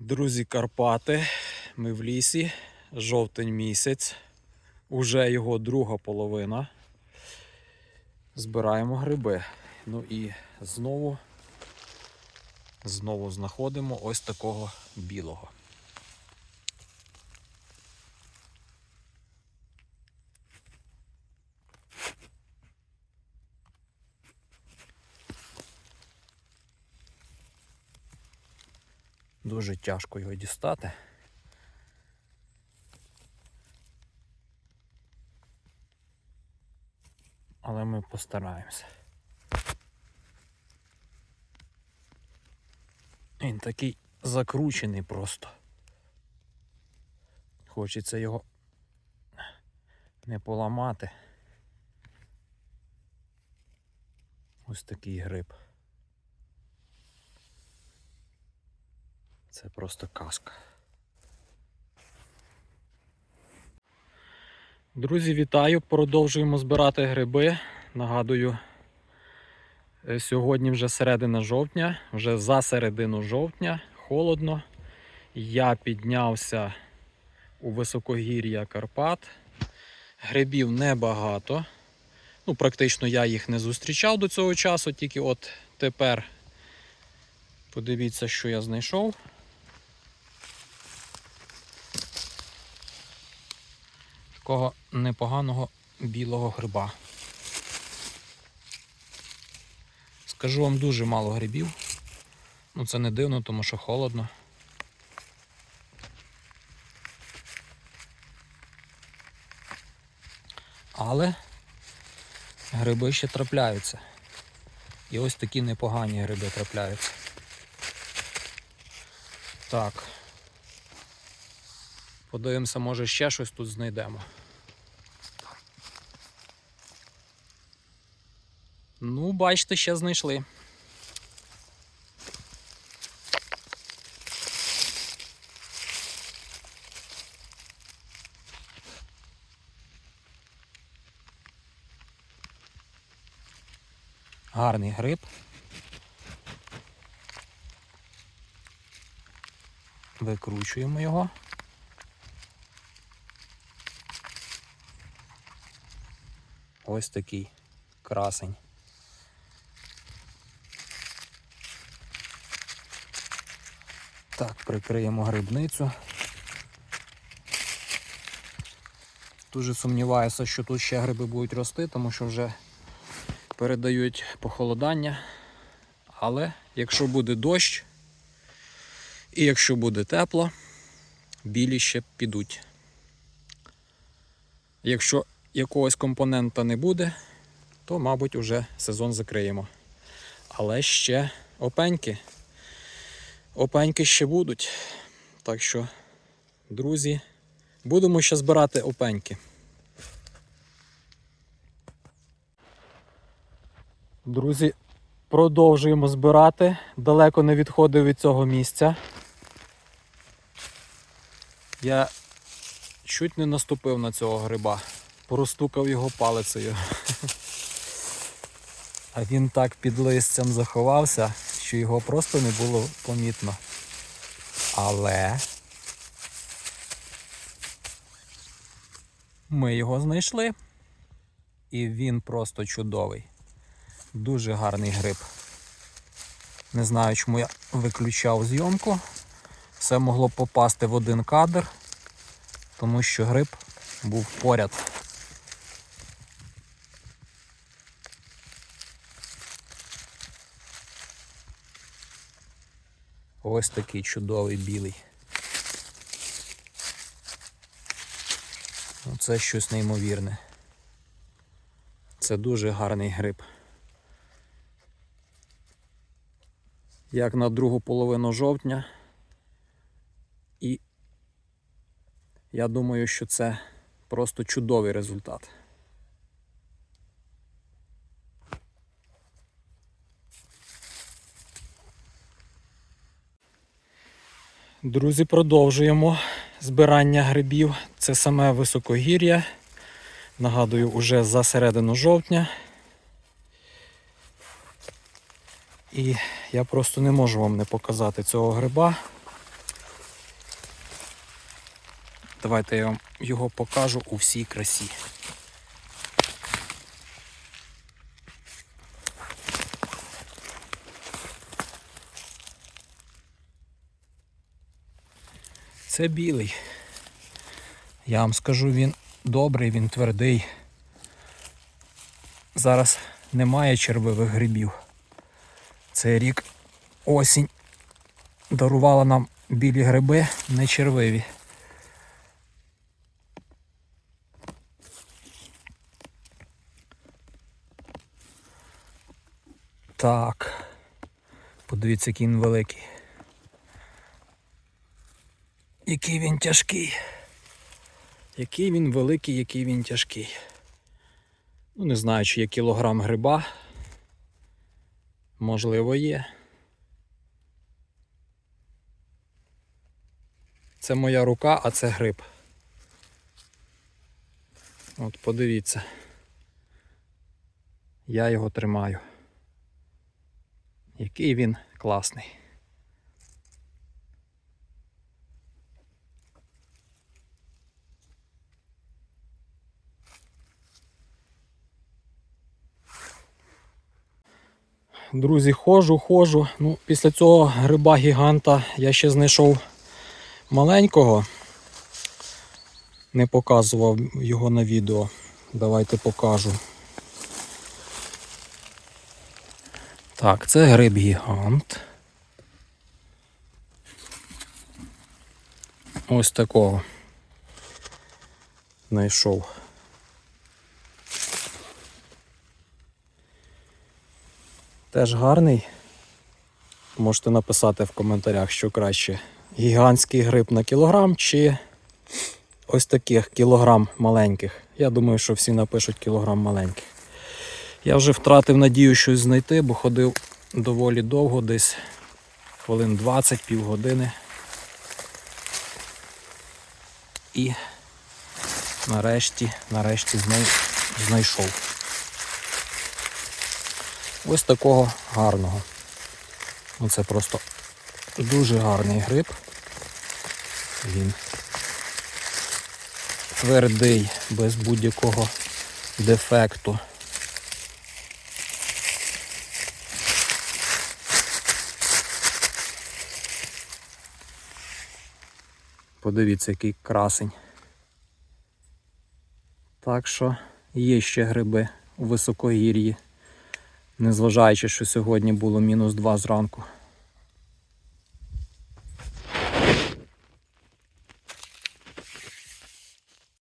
Друзі Карпати, ми в лісі, жовтень місяць, уже його друга половина. Збираємо гриби. Ну і знову, знову знаходимо ось такого білого. Дуже тяжко його дістати. Але ми постараємося. Він такий закручений просто. Хочеться його не поламати. Ось такий гриб. Це просто казка. Друзі, вітаю! Продовжуємо збирати гриби. Нагадую, е, сьогодні вже середина жовтня, вже за середину жовтня, холодно. Я піднявся у високогір'я Карпат. Грибів небагато. Ну, практично я їх не зустрічав до цього часу, тільки от тепер подивіться, що я знайшов. Такого непоганого білого гриба. Скажу вам дуже мало грибів. Ну це не дивно, тому що холодно. Але гриби ще трапляються. І ось такі непогані гриби трапляються. Так. Подивимося, може ще щось тут знайдемо. Ну, бачите, ще знайшли. Гарний гриб. Викручуємо його. Ось такий красень. Так, прикриємо грибницю. Дуже сумніваюся, що тут ще гриби будуть рости, тому що вже передають похолодання. Але якщо буде дощ і якщо буде тепло, білі ще підуть. Якщо якогось компонента не буде, то, мабуть, уже сезон закриємо. Але ще опеньки. Опеньки ще будуть. Так що, друзі, будемо ще збирати опеньки. Друзі, продовжуємо збирати. Далеко не відходив від цього місця. Я чуть не наступив на цього гриба простукав його палицею. А він так під листям заховався, що його просто не було помітно. Але ми його знайшли. І він просто чудовий. Дуже гарний гриб. Не знаю, чому я виключав зйомку. Все могло попасти в один кадр, тому що гриб був поряд. Ось такий чудовий білий. Це щось неймовірне. Це дуже гарний гриб. Як на другу половину жовтня. І я думаю, що це просто чудовий результат. Друзі, продовжуємо збирання грибів. Це саме високогір'я. Нагадую, уже за середину жовтня. І я просто не можу вам не показати цього гриба. Давайте я вам його покажу у всій красі. Це білий. Я вам скажу, він добрий, він твердий. Зараз немає червивих грибів. Цей рік осінь дарувала нам білі гриби, не червиві. Так. Подивіться, який він великий. Який він тяжкий. Який він великий, який він тяжкий. Ну, не знаю, чи є кілограм гриба. Можливо, є. Це моя рука, а це гриб. От подивіться. Я його тримаю. Який він класний. Друзі, ходжу, ходжу. Ну, після цього гриба гіганта я ще знайшов маленького. Не показував його на відео. Давайте покажу. Так, це гриб гігант. Ось такого. Знайшов. Теж гарний. Можете написати в коментарях, що краще. Гігантський гриб на кілограм чи ось таких кілограм маленьких. Я думаю, що всі напишуть кілограм маленьких. Я вже втратив надію щось знайти, бо ходив доволі довго, десь хвилин 20, півгодини. І нарешті, нарешті знайшов. Ось такого гарного. Оце просто дуже гарний гриб. Він твердий, без будь-якого дефекту. Подивіться, який красень. Так що є ще гриби у високогір'ї, незважаючи, що сьогодні було мінус 2 зранку.